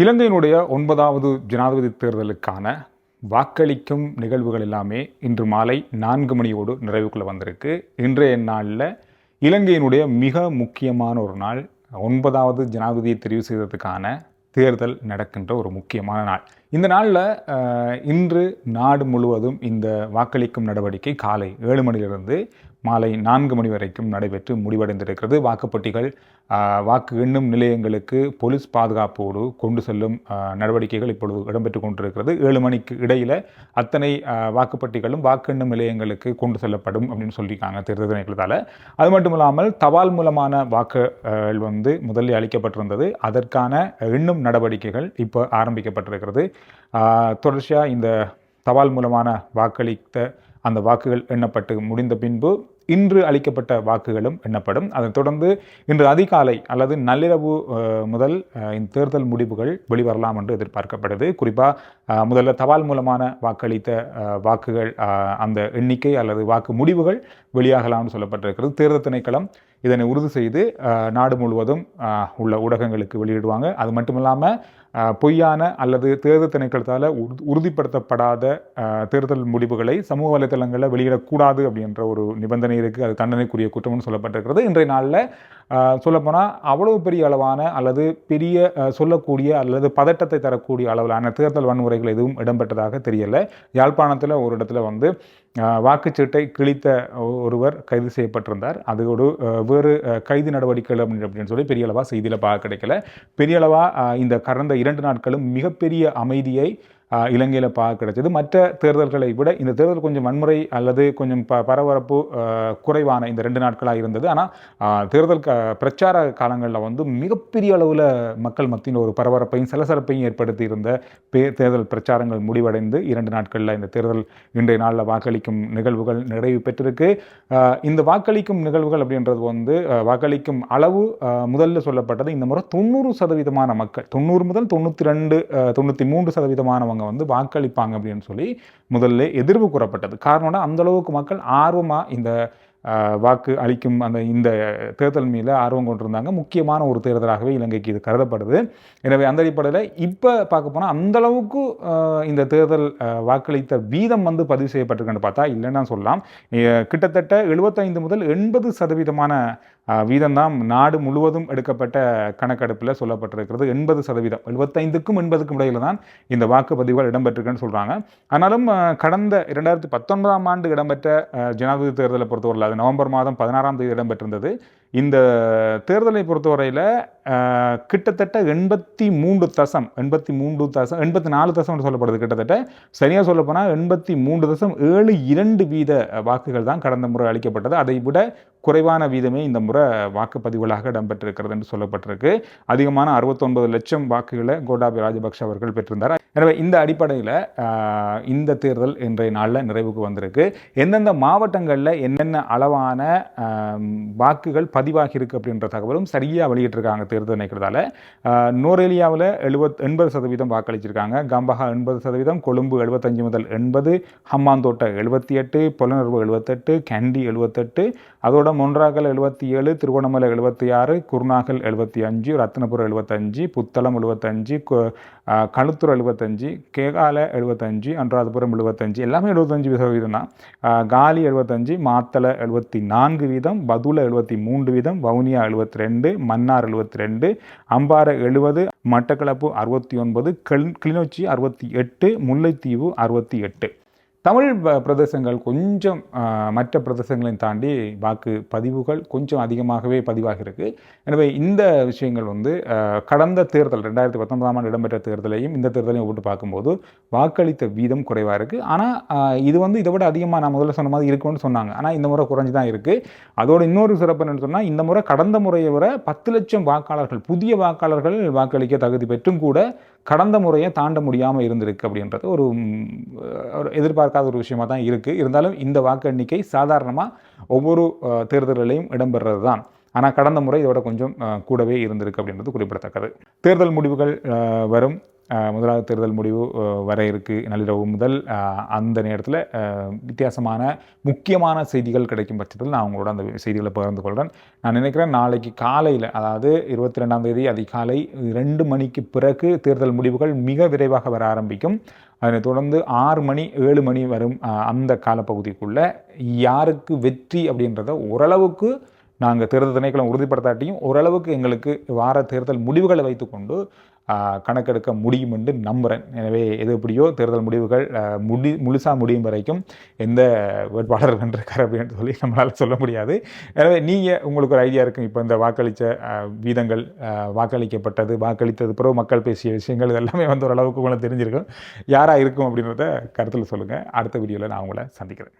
இலங்கையினுடைய ஒன்பதாவது ஜனாதிபதி தேர்தலுக்கான வாக்களிக்கும் நிகழ்வுகள் எல்லாமே இன்று மாலை நான்கு மணியோடு நிறைவுக்குள்ளே வந்திருக்கு. இன்றைய நாளில் இலங்கையினுடைய மிக முக்கியமான ஒரு நாள் ஒன்பதாவது ஜனாதிபதியை தெரிவு செய்ததுக்கான தேர்தல் நடக்கின்ற ஒரு முக்கியமான நாள். இந்த நாளில் இன்று நாடு முழுவதும் இந்த வாக்களிக்கும் நடவடிக்கை காலை ஏழு மணியிலிருந்து மாலை நான்கு மணி வரைக்கும் நடைபெற்று முடிவடைந்திருக்கிறது. வாக்குப்பட்டிகள் வாக்கு எண்ணும் நிலையங்களுக்கு போலீஸ் பாதுகாப்போடு கொண்டு செல்லும் நடவடிக்கைகள் இப்பொழுது இடம்பெற்று கொண்டிருக்கிறது. ஏழு மணிக்கு இடையில் அத்தனை வாக்குப்பட்டிகளும் வாக்கு எண்ணும் நிலையங்களுக்கு கொண்டு செல்லப்படும் அப்படின்னு சொல்லியிருக்காங்க தேர்தல் நிலையத்தால் அது மட்டும் இல்லாமல் தபால் மூலமான வாக்குகள் வந்து முதலில் அளிக்கப்பட்டிருந்தது. அதற்கான எண்ணும் நடவடிக்கைகள் இப்போ ஆரம்பிக்கப்பட்டிருக்கிறது. தொடர்ச்சியாக இந்த தபால் மூலமான வாக்களித்த அந்த வாக்குகள் எண்ணப்பட்டு முடிந்த பின்பு இன்று அளிக்கப்பட்ட வாக்குகளும் எண்ணப்படும். அதைத் தொடர்ந்து இன்று அதிகாலை அல்லது நள்ளிரவு முதல் இந்த தேர்தல் முடிவுகள் வெளிவரலாம் என்று எதிர்பார்க்கப்படுது. குறிப்பாக முதல்ல தபால் மூலமான வாக்களித்த வாக்குகள் அந்த எண்ணிக்கை அல்லது வாக்கு முடிவுகள் வெளியாகலாம்னு சொல்லப்பட்டிருக்கிறது. தேர்தல் திணைக்களம் இதனை உறுதி செய்து நாடு முழுவதும் உள்ள ஊடகங்களுக்கு வெளியிடுவாங்க. அது மட்டும் இல்லாமல் பொய்யான அல்லது தேர்தல் திணைக்களத்தால் உறுதிப்படுத்தப்படாத தேர்தல் முடிவுகளை சமூக வலைதளங்களில் வெளியிடக்கூடாது அப்படின்ற ஒரு நிபந்தனை இருக்குது அது தண்டனைக்குரிய குற்றம்னு சொல்லப்பட்டிருக்கிறது. இன்றைய நாளில் சொல்லப்போனால் அவ்வளவு பெரிய அளவான அல்லது பெரிய சொல்லக்கூடிய அல்லது பதட்டத்தை தரக்கூடிய அளவிலான தேர்தல் வன்முறைகள் எதுவும் இடம்பெற்றதாக தெரியலை. யாழ்ப்பாணத்தில் ஒரு இடத்துல வந்து வாக்குச்சீட்டை கிழித்த ஒ- ஒருவர் கைது செய்யப்பட்டிருந்தார். அது ஒரு வேறு கைது நடவடிக்கைகள் அப்படின்னு அப்படின்னு சொல்லி பெரிய அளவாக செய்தியில் பார்க்க கிடைக்கல. பெரிய அளவாக இந்த கடந்த இரண்டு நாட்களும் மிகப்பெரிய அமைதியை இலங்கையில் பார்க்க கிடைச்சது. மற்ற தேர்தல்களை விட இந்த தேர்தல் கொஞ்சம் வன்முறை அல்லது கொஞ்சம் ப பரபரப்பு குறைவான இந்த ரெண்டு நாட்களாக இருந்தது. ஆனால் தேர்தல் க பிரச்சார காலங்களில் வந்து மிகப்பெரிய அளவில் மக்கள் மத்தியில் ஒரு பரபரப்பையும் சலசலப்பையும் ஏற்படுத்தி இருந்த பே தேர்தல் பிரச்சாரங்கள் முடிவடைந்து இரண்டு நாட்களில் இந்த தேர்தல் இன்றைய நாளில் வாக்களிக்கும் நிகழ்வுகள் நிறைவு பெற்றிருக்கு. இந்த வாக்களிக்கும் நிகழ்வுகள் அப்படின்றது வந்து வாக்களிக்கும் அளவு முதல்ல சொல்லப்பட்டது இந்த முறை தொண்ணூறு சதவீதமான மக்கள் தொண்ணூறு முதல் தொண்ணூற்றி ரெண்டு தொண்ணூற்றி மூன்று சதவீதமானவங்க வந்து வாக்களிப்பாங்க அப்படின்னு சொல்லி முதல்ல எதிர்வு கூறப்பட்டது. காரணம்னா அந்தளவுக்கு மக்கள் ஆர்வமாக இந்த வாக்கு அளிக்கும் அந்த இந்த தேர்தல் மீது ஆர்வம் கொண்டிருந்தாங்க. முக்கியமான ஒரு தேர்தலாகவே இலங்கைக்கு இது கருதப்படுது. எனவே அந்த அடிப்படையில் இப்போ பார்க்க போனால் அந்த அளவுக்கு இந்த தேர்தல் வாக்களித்த வீதம் வந்து பதிவு செய்யப்பட்டிருக்குன்னு பார்த்தா இல்லைன்னா சொல்லலாம். கிட்டத்தட்ட எழுபத்தைந்து முதல் எண்பது சதவீதமான வீதம்தான் நாடு முழுவதும் எடுக்கப்பட்ட கணக்கெடுப்பில் சொல்லப்பட்டிருக்கிறது. எண்பது சதவீதம். எழுபத்தைந்துக்கும் எண்பதுக்கும் இடையில தான் இந்த வாக்குப்பதிவுகள் இடம்பெற்றிருக்குன்னு சொல்கிறாங்க ஆனாலும் கடந்த இரண்டாயிரத்தி பத்தொன்பதாம் ஆண்டு இடம்பெற்ற ஜனாதிபதி தேர்தலை பொறுத்தவரையில் அது நவம்பர் மாதம் பதினாறாம் தேதி இடம்பெற்றிருந்தது. இந்த தேர்தலை பொறுத்தவரையில் கிட்டத்தட்ட எண்பத்தி மூன்று தசம் எண்பத்தி மூன்று தசம் எண்பத்தி நாலு தசம் சொல்லப்படுது கிட்டத்தட்ட. சரியாக சொல்லப்போனால் எண்பத்தி மூன்று தசம் ஏழு இரண்டு வீத வாக்குகள் தான் கடந்த முறை அளிக்கப்பட்டது. அதை விட குறைவான வீதமே இந்த முறை வாக்குப்பதிவுகளாக இடம்பெற்றிருக்கிறது என்று சொல்லப்பட்டிருக்கு. அதிகமான அறுபத்தொன்பது லட்சம் வாக்குகளை கோட்டாபய ராஜபக்ஷ அவர்கள் பெற்றிருந்தார். எனவே இந்த அடிப்படையில் இந்த தேர்தல் இன்றைய நாளில் நிறைவுக்கு வந்திருக்கு. எந்தெந்த மாவட்டங்களில் என்னென்ன அளவான வாக்குகள் பதிவாகியிருக்கு அப்படின்ற தகவலும் சரியாக வெளியிட்டிருக்காங்க தேர்தல் நினைக்கிறதால நோரேலியாவில் எழுபத் எண்பது சதவீதம் வாக்களிச்சிருக்காங்க. கம்பஹா எண்பது சதவீதம் கொழும்பு எழுபத்தஞ்சு முதல் எண்பது ஹம்மாந்தோட்டை எழுபத்தி எட்டு புலனர்வு எழுபத்தெட்டு கேண்டி எழுபத்தெட்டு அதோட மொன்றாகல் எழுபத்தி ஏழு திருவண்ணாமலை எழுபத்தி ஆறு குருநாகல் எழுபத்தி அஞ்சு ரத்னபுரம் எழுபத்தஞ்சு புத்தளம் எழுபத்தஞ்சு கழுத்தூர் எழுபத்தஞ்சு கேகால எழுபத்தஞ்சு அன்றாதபுரம் எழுபத்தஞ்சு எல்லாமே எழுபத்தஞ்சு சதவீதம் தான். காலி எழுபத்தஞ்சு மாத்தளை எழுபத்தி நான்கு வீதம் பதுல எழுபத்தி மூன்று வீதம் வவுனியா எழுபத்தி ரெண்டு மன்னார் எழுபத்தி ரெண்டு அம்பாறை எழுபது மட்டக்களப்பு அறுபத்தி ஒன்பது கிளிநொச்சி அறுபத்தி எட்டு முல்லைத்தீவு அறுபத்தி எட்டு. தமிழ் பிரதேசங்கள் கொஞ்சம் மற்ற பிரதேசங்களையும் தாண்டி வாக்கு பதிவுகள் கொஞ்சம் அதிகமாகவே பதிவாகியிருக்கு. எனவே இந்த விஷயங்கள் வந்து கடந்த தேர்தல் ரெண்டாயிரத்தி பத்தொன்பதாம் ஆண்டு இடம்பெற்ற தேர்தலையும் இந்த தேர்தலையும் ஒப்பிட்டு பார்க்கும்போது வாக்களித்த வீதம் குறைவாக இருக்குது ஆனால் இது வந்து இதை விட அதிகமாக நான் முதல்ல சொன்ன மாதிரி இருக்கும்னு சொன்னாங்க. ஆனால் இந்த முறை குறைஞ்சு தான் இருக்குது அதோட இன்னொரு சிறப்பு என்னன்னு சொன்னால் இந்த முறை கடந்த முறையை விட பத்து லட்சம் வாக்காளர்கள் புதிய வாக்காளர்கள் வாக்களிக்க தகுதி பெற்றும் கூட கடந்த முறையை தாண்ட முடியாமல் இருந்திருக்கு அப்படின்றது ஒரு ஒரு எதிர்பார்க்காத ஒரு விஷயமா தான் இருக்குது இருந்தாலும் இந்த வாக்கு எண்ணிக்கை சாதாரணமாக ஒவ்வொரு தேர்தல்களையும் இடம்பெறுறது தான். ஆனால் கடந்த முறை இதோட கொஞ்சம் கூடவே இருந்திருக்கு அப்படின்றது குறிப்பிடத்தக்கது. தேர்தல் முடிவுகள் வரும். முதலாவது தேர்தல் முடிவு வர இருக்குது நள்ளிரவு முதல் அந்த நேரத்தில் வித்தியாசமான முக்கியமான செய்திகள் கிடைக்கும் பட்சத்தில் நான் உங்களோட அந்த செய்திகளை பகிர்ந்து கொள்கிறேன் நான் நினைக்கிறேன் நாளைக்கு காலையில் அதாவது இருபத்தி ரெண்டாம் தேதி அதிகாலை ரெண்டு மணிக்கு பிறகு தேர்தல் முடிவுகள் மிக விரைவாக வர ஆரம்பிக்கும். அதனைத் தொடர்ந்து ஆறு மணி ஏழு மணி வரும் அந்த காலப்பகுதிக்குள்ள யாருக்கு வெற்றி அப்படின்றத ஓரளவுக்கு நாங்கள் தேர்தல் திணைக்களம் உறுதிப்படுத்தாட்டியும் ஓரளவுக்கு எங்களுக்கு வார தேர்தல் முடிவுகளை வைத்துக்கொண்டு கணக்கெடுக்க முடியும் என்று நம்புகிறேன் எனவே எது எப்படியோ தேர்தல் முடிவுகள் முடி முழுசாக முடியும் வரைக்கும் எந்த வேட்பாளர் வென்றிருக்கார் அப்படின்னு சொல்லி நம்மளால் சொல்ல முடியாது. எனவே நீங்கள் உங்களுக்கு ஒரு ஐடியா இருக்கும். இப்போ இந்த வாக்களித்த வீதங்கள் வாக்களிக்கப்பட்டது வாக்களித்தது பிறகு மக்கள் பேசிய விஷயங்கள் இதெல்லாமே வந்து ஓரளவுக்கு உங்களுக்கு தெரிஞ்சிருக்கும். யாராக இருக்கும் அப்படின்றத கருத்தில் சொல்லுங்கள் அடுத்த வீடியோவில் நான் உங்களை சந்திக்கிறேன்.